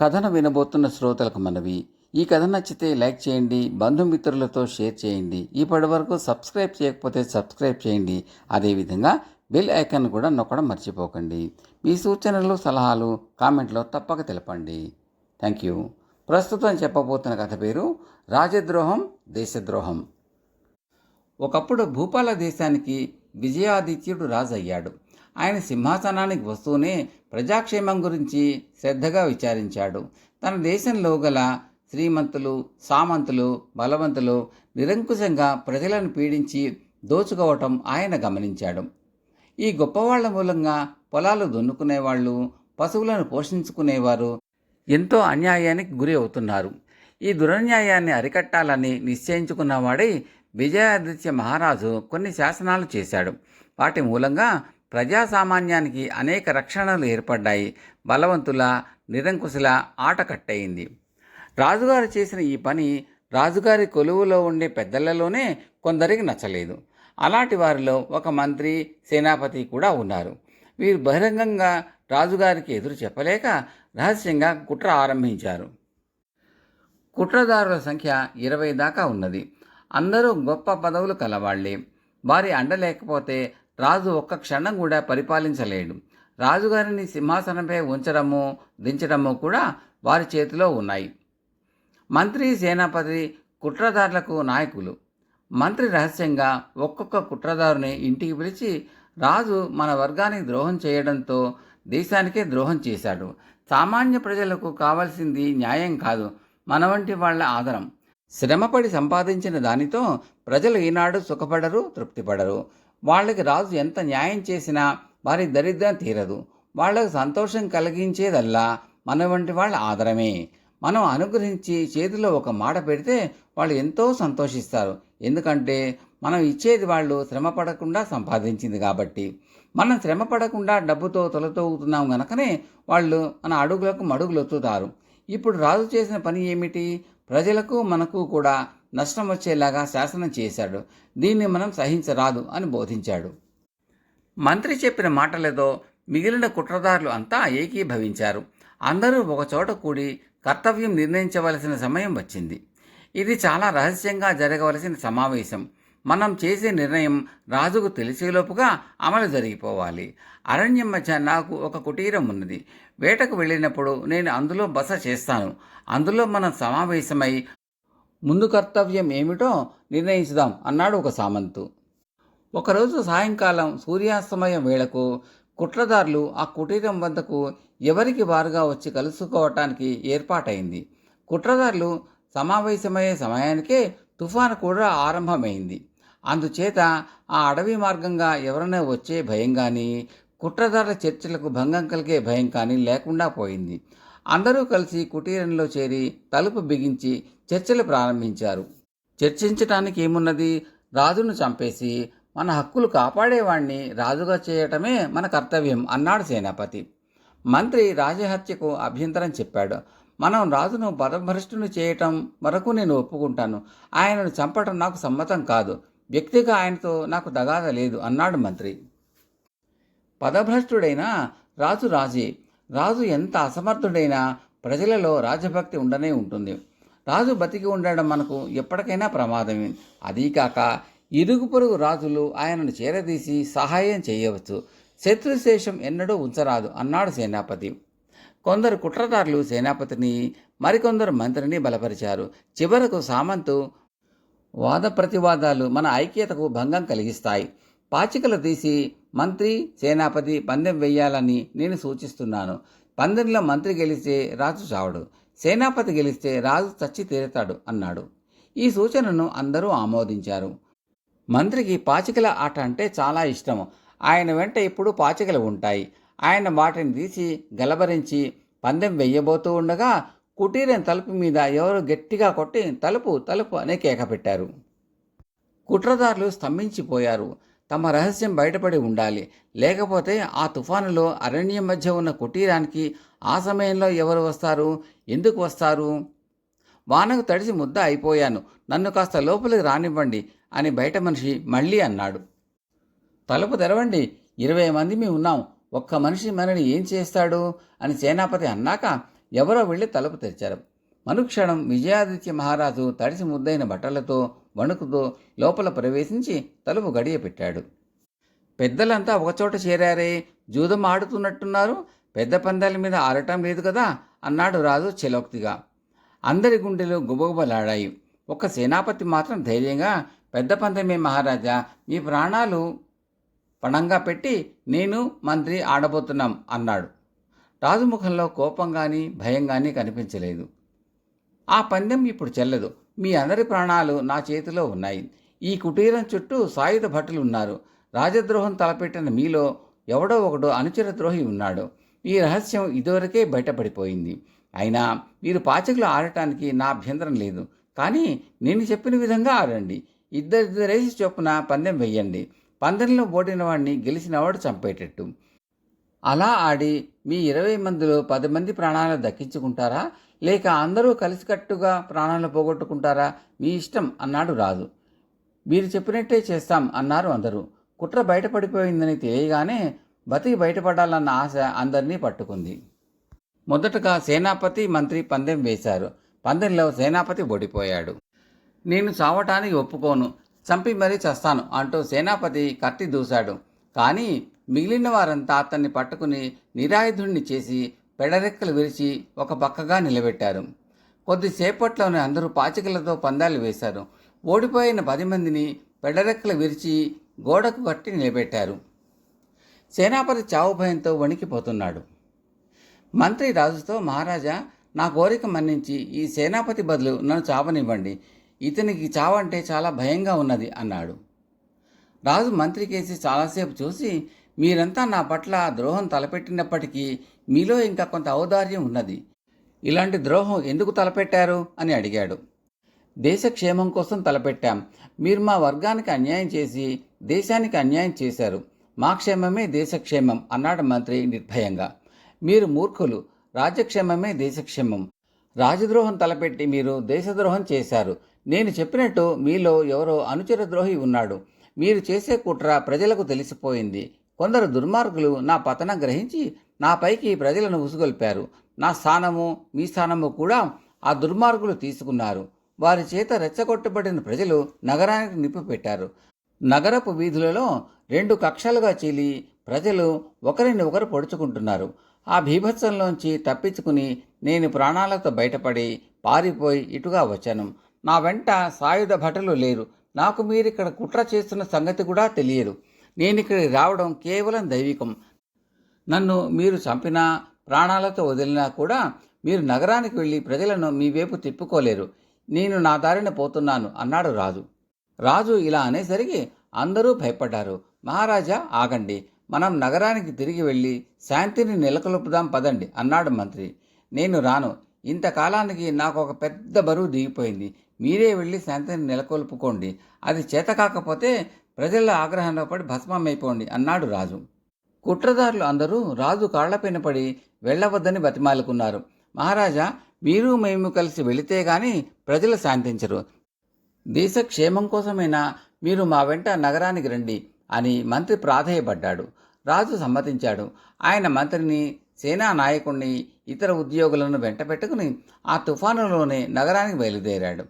కథను వినబోతున్న శ్రోతలకు మనవి. ఈ కథ నచ్చితే లైక్ చేయండి బంధుమిత్రులతో షేర్ చేయండి. ఇప్పటి వరకు సబ్స్క్రైబ్ చేయకపోతే సబ్స్క్రైబ్ చేయండి. అదేవిధంగా బెల్ ఐకాన్ కూడా నొక్కడం మర్చిపోకండి. మీ సూచనలు సలహాలు కామెంట్లో తప్పక తెలపండి. Thank you. ప్రస్తుతం చెప్పబోతున్న కథ పేరు రాజద్రోహం దేశద్రోహం. ఒకప్పుడు భూపాల దేశానికి విజయాదిత్యుడు రాజు అయ్యాడు ఆయన సింహాసనానికి వస్తూనే ప్రజాక్షేమం గురించి శ్రద్ధగా విచారించాడు. తన దేశంలో గల శ్రీమంతులు సామంతులు బలవంతులు నిరంకుశంగా ప్రజలను పీడించి దోచుకోవటం ఆయన గమనించాడు. ఈ గొప్పవాళ్ళ మూలంగా పొలాలు దున్నుకునేవాళ్ళు పశువులను పోషించుకునేవారు ఎంతో అన్యాయానికి గురి అవుతున్నారు. ఈ దురన్యాయాన్ని అరికట్టాలని నిశ్చయించుకున్నవాడై విజయాదిత్య మహారాజు కొన్ని శాసనాలు చేశాడు. వాటి మూలంగా ప్రజాసామాన్యానికి అనేక రక్షణలు ఏర్పడ్డాయి. బలవంతుల నిరంకుశుల ఆట కట్టయింది. రాజుగారు చేసిన ఈ పని రాజుగారి కొలువులో ఉండే పెద్దలలోనే కొందరికి నచ్చలేదు. అలాంటి వారిలో ఒక మంత్రి సేనాపతి కూడా ఉన్నారు. వీరు బహిరంగంగా రాజుగారికి ఎదురు చెప్పలేక రహస్యంగా కుట్ర ఆరంభించారు. కుట్రదారుల సంఖ్య ఇరవై దాకా ఉన్నది. అందరూ గొప్ప పదవులు కలవాళ్ళే. వారి అండ లేకపోతే రాజు ఒక్క క్షణం కూడా పరిపాలించలేడు. రాజుగారిని సింహాసనంపై ఉంచడము దించడము కూడా వారి చేతిలో ఉన్నాయి. మంత్రి సేనాపతి కుట్రదారులకు నాయకులు. మంత్రి రహస్యంగా ఒక్కొక్క కుట్రదారుని ఇంటికి పిలిచి రాజు మన వర్గానికి ద్రోహం చేయడంతో దేశానికే ద్రోహం చేశాడు. సామాన్య ప్రజలకు కావాల్సింది న్యాయం కాదు. మన వంటి వాళ్ళ ఆదరం. శ్రమపడి సంపాదించిన దానితో ప్రజలు ఈనాడు సుఖపడరు తృప్తిపడరు. వాళ్ళకి రాజు ఎంత న్యాయం చేసినా వారి దరిద్రం తీరదు. వాళ్ళకు సంతోషం కలిగించేదల్లా మన వంటి వాళ్ళ ఆదరమే. మనం అనుగ్రహించి చేతిలో ఒక మాట పెడితే వాళ్ళు ఎంతో సంతోషిస్తారు. ఎందుకంటే మనం ఇచ్చేది వాళ్ళు శ్రమ పడకుండా సంపాదించింది కాబట్టి. మనం శ్రమ పడకుండా డబ్బుతో తొలతోగుతున్నాం గనకనే వాళ్ళు మన అడుగులకు మడుగులొత్తుతారు. ఇప్పుడు రాజు చేసిన పని ఏమిటి? ప్రజలకు మనకు కూడా నష్టం వచ్చేలాగా శాసనం చేశాడు. దీన్ని మనం సహించరాదు అని బోధించాడు. మంత్రి చెప్పిన మాటలతో మిగిలిన కుట్రదారులు అంతా ఏకీభవించారు. అందరూ ఒకచోట కూడి కర్తవ్యం నిర్ణయించవలసిన సమయం వచ్చింది. ఇది చాలా రహస్యంగా జరగవలసిన సమావేశం. మనం చేసే నిర్ణయం రాజుకు తెలిసేలోపుగా అమలు జరిగిపోవాలి. అరణ్యం మధ్య నాకు ఒక కుటీరం ఉన్నది. వేటకు వెళ్ళినప్పుడు నేను అందులో బస చేస్తాను. అందులో మనం సమావేశమై ముందు కర్తవ్యం ఏమిటో నిర్ణయించుదాం అన్నాడు ఒక సామంతు. ఒకరోజు సాయంకాలం సూర్యాస్తమయం వేళకు కుట్రదారులు ఆ కుటీరం వద్దకు ఎవరికి వారుగా వచ్చి కలుసుకోవటానికి ఏర్పాటైంది. కుట్రదారులు సమావేశమయ్యే సమయానికే తుఫాను కూడా ఆరంభమైంది. అందుచేత ఆ అడవి మార్గంగా ఎవరైనా వచ్చే భయం కానీ కుట్రదారుల చర్చలకు భంగం కలిగే భయం కానీ లేకుండా పోయింది. అందరూ కలిసి కుటీరంలో చేరి తలుపు బిగించి చర్చలు ప్రారంభించారు. చర్చించటానికి ఏమున్నది? రాజును చంపేసి మన హక్కులు కాపాడేవాణ్ణి రాజుగా చేయటమే మన కర్తవ్యం అన్నాడు సేనాపతి. మంత్రి రాజహత్యకు అభ్యంతరం చెప్పాడు. మనం రాజును పదభ్రష్టును చేయటం వరకు నేను ఒప్పుకుంటాను. ఆయనను చంపటం నాకు సమ్మతం కాదు. వ్యక్తిగా ఆయనతో నాకు తగాద లేదు అన్నాడు మంత్రి. పదభ్రష్టుడైనా రాజు రాజే. రాజు ఎంత అసమర్థుడైనా ప్రజలలో రాజభక్తి ఉండనే ఉంటుంది. రాజు బతికి ఉండడం మనకు ఎప్పటికైనా ప్రమాదమే. అదీకాక ఇరుగు పొరుగు రాజులు ఆయనను చేరదీసి సహాయం చేయవచ్చు. శత్రుశేషం ఎన్నడూ ఉంచరాదు అన్నాడు సేనాపతి. కొందరు కుట్రదారులు సేనాపతిని మరికొందరు మంత్రిని బలపరిచారు. చివరకు సామంతు వాద ప్రతివాదాలు మన ఐక్యతకు భంగం కలిగిస్తాయి. పాచికలు తీసి మంత్రి సేనాపతి పందెం వెయ్యాలని నేను సూచిస్తున్నాను. పందెంలో మంత్రి గెలిస్తే రాజు చావడు. సేనాపతి గెలిస్తే రాజు చచ్చి తీరుతాడు అన్నాడు. ఈ సూచనను అందరూ ఆమోదించారు. మంత్రికి పాచికల ఆట అంటే చాలా ఇష్టం. ఆయన వెంట ఇప్పుడు పాచికలు ఉంటాయి. ఆయన వాటిని తీసి గలబరించి పందెం వెయ్యబోతూ ఉండగా కుటీరం తలుపు మీద ఎవరు గట్టిగా కొట్టి తలుపు తలుపు అనే కేక పెట్టారు. కుట్రదారులు స్తంభించిపోయారు. తమ రహస్యం బయటపడి ఉండాలి. లేకపోతే ఆ తుఫానులో అరణ్యం మధ్య ఉన్న కుటీరానికి ఆ సమయంలో ఎవరు వస్తారు? ఎందుకు వస్తారు? వానకు తడిసి ముద్ద అయిపోయాను. నన్ను కాస్త లోపలికి రానివ్వండి అని బయట మనిషి మళ్ళీ అన్నాడు. తలుపు తెరవండి. ఇరవై మంది మేము ఉన్నాం. ఒక్క మనిషి మనని ఏం చేస్తాడు? అని సేనాపతి అన్నాక ఎవరో వెళ్ళి తలుపు తెరిచారు. మనుక్షణం విజయాదిత్య మహారాజు తడిసి ముద్దైన బట్టలతో వణుకుతో లోపల ప్రవేశించి తలుపు గడియ పెట్టాడు పెద్దలంతా ఒకచోట చేరారే జూదం ఆడుతున్నట్టున్నారు పెద్ద పందాల మీద ఆడటం లేదు కదా అన్నాడు రాజు చిలోక్తిగా. అందరి గుండెలు గుబగుబలాడాయి. ఒక్క సేనాపతి మాత్రం ధైర్యంగా పెద్ద పందమే మహారాజా మీ ప్రాణాలు పణంగా పెట్టి నేను మంత్రి ఆడబోతున్నాం అన్నాడు. రాజు ముఖంలో కోపం కానీ భయం కానీ కనిపించలేదు. ఆ పందెం ఇప్పుడు చెల్లదు. మీ అందరి ప్రాణాలు నా చేతిలో ఉన్నాయి. ఈ కుటీరం చుట్టూ సాయుధ భటులు ఉన్నారు రాజద్రోహం తలపెట్టిన మీలో ఎవడో ఒకడు అనుచర ద్రోహి ఉన్నాడు. ఈ రహస్యం ఇదివరకే బయటపడిపోయింది. అయినా మీరు పాచకులు ఆడటానికి నా అభ్యంతరం లేదు. కానీ నేను చెప్పిన విధంగా ఆడండి. ఇద్దరిద్దరేసి చొప్పున పందెం వెయ్యండి. పందెంలో ఓడిన వాడిని గెలిచినవాడు చంపేటట్టు. అలా ఆడి మీ ఇరవై మందిలో పది మంది ప్రాణాలు దక్కించుకుంటారా? లేక అందరూ కలిసికట్టుగా ప్రాణాలు పోగొట్టుకుంటారా? మీ ఇష్టం అన్నాడు రాజు. మీరు చెప్పినట్టే చేస్తాం అన్నారు అందరూ. కుట్ర బయటపడిపోయిందని తెలియగానే బతికి బయటపడాలన్న ఆశ అందరినీ పట్టుకుంది. మొదటగా సేనాపతి మంత్రి పందెం వేశారు. పందెంలో సేనాపతి ఓడిపోయాడు. నేను చావటానికి ఒప్పుకోను. చంపి మరీ చస్తాను అంటూ సేనాపతి కత్తి దూశాడు. కానీ మిగిలిన వారంతా అతన్ని పట్టుకుని నిరాయుధుణ్ణి చేసి పెడరెక్కలు విరిచి ఒక పక్కగా నిలబెట్టారు. కొద్దిసేపట్లోనే అందరూ పాచికలతో పందాలు వేశారు. ఓడిపోయిన పది మందిని పెడరెక్కలు విరిచి గోడకు కట్టి నిలబెట్టారు. సేనాపతి చావు భయంతో వణికిపోతున్నాడు. మంత్రి రాజుతో మహారాజా నా కోరిక మన్నించి ఈ సేనాపతి బదులు నన్ను చావనివ్వండి. ఇతనికి చావంటే చాలా భయంగా ఉన్నది అన్నాడు. రాజు మంత్రి కేసి చాలాసేపు చూసి మీరంతా నా పట్ల ద్రోహం తలపెట్టినప్పటికీ మీలో ఇంకా కొంత ఔదార్యం ఉన్నది. ఇలాంటి ద్రోహం ఎందుకు తలపెట్టారు? అని అడిగాడు. దేశక్షేమం కోసం తలపెట్టాం. మీరు మా వర్గానికి అన్యాయం చేసి దేశానికి అన్యాయం చేశారు. మా క్షేమమే దేశక్షేమం అన్నాడు మంత్రి నిర్భయంగా. మీరు మూర్ఖులు. రాజ్యక్షేమమే దేశక్షేమం. రాజద్రోహం తలపెట్టి మీరు దేశద్రోహం చేశారు. నేను చెప్పినట్టు మీలో ఎవరో అనుచర ద్రోహి ఉన్నాడు. మీరు చేసే కుట్ర ప్రజలకు తెలిసిపోయింది. కొందరు దుర్మార్గులు నా పతనం గ్రహించి నాపైకి ప్రజలను ఉసుగొల్పారు. నా స్థానము మీ స్థానము కూడా ఆ దుర్మార్గులు తీసుకున్నారు. వారి చేత రెచ్చగొట్టబడిన ప్రజలు నగరానికి నిప్పు పెట్టారు నగరపు వీధులలో రెండు కక్షలుగా చీలి ప్రజలు ఒకరిని ఒకరు పొడుచుకుంటున్నారు. ఆ భీభత్సంలోంచి తప్పించుకుని నేను ప్రాణాలతో బయటపడి పారిపోయి ఇటుగా వచ్చాను. నా వెంట సాయుధ భటలు లేరు. నాకు మీరిక్కడ కుట్ర చేస్తున్న సంగతి కూడా తెలియదు. నేను ఇక్కడికి రావడం కేవలం దైవికం. నన్ను మీరు చంపినా ప్రాణాలతో వదిలినా కూడా మీరు నగరానికి వెళ్ళి ప్రజలను మీ వైపు తిప్పుకోలేరు. నేను నా దారిన పోతున్నాను అన్నాడు రాజు. రాజు ఇలా అనేసరికి అందరూ భయపడ్డారు. మహారాజా ఆగండి. మనం నగరానికి తిరిగి వెళ్ళి శాంతిని నెలకొల్పుదాం పదండి అన్నాడు మంత్రి. నేను రాను. ఇంతకాలానికి నాకు ఒక పెద్ద బరువు దిగిపోయింది. మీరే వెళ్ళి శాంతిని నెలకొల్పుకోండి. అది చేత కాకపోతే ప్రజల ఆగ్రహంలో పడి భస్మమైపోండి అన్నాడు రాజు. కుట్రదారులు అందరూ రాజు కాళ్ళపైన పడి వెళ్ళవద్దని బతిమాలుకున్నారు. మహారాజా మీరు మేము కలిసి వెళితే గాని ప్రజలు శాంతించరు. దేశ క్షేమం కోసమైనా మీరు మా వెంట నగరానికి రండి అని మంత్రి ప్రాధేయపడ్డాడు. రాజు సమ్మతించాడు. ఆయన మంత్రిని సేనా నాయకుణ్ణి ఇతర ఉద్యోగులను వెంట పెట్టుకుని ఆ తుఫానులోనే నగరానికి బయలుదేరాడు.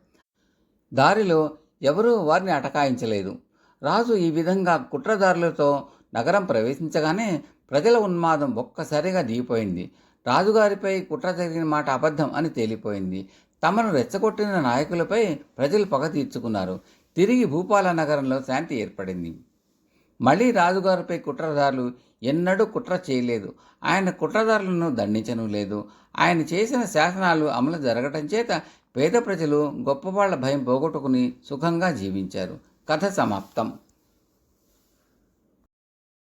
దారిలో ఎవరూ వారిని అటకాయించలేదు. రాజు ఈ విధంగా కుట్రదారులతో నగరం ప్రవేశించగానే ప్రజల ఉన్మాదం ఒక్కసారిగా దిగిపోయింది. రాజుగారిపై కుట్ర జరిగిన మాట అబద్ధం అని తేలిపోయింది. తమను రెచ్చగొట్టిన నాయకులపై ప్రజలు పగ తీర్చుకున్నారు. తిరిగి భూపాల నగరంలో శాంతి ఏర్పడింది. మళ్ళీ రాజుగారిపై కుట్రదారులు ఎన్నడూ కుట్ర చేయలేదు. ఆయన కుట్రదారులను దండించను లేదు. ఆయన చేసిన శాసనాలు అమలు జరగటం చేత పేద ప్రజలు గొప్పవాళ్ళ భయం పోగొట్టుకుని సుఖంగా జీవించారు. కథ సమాప్తం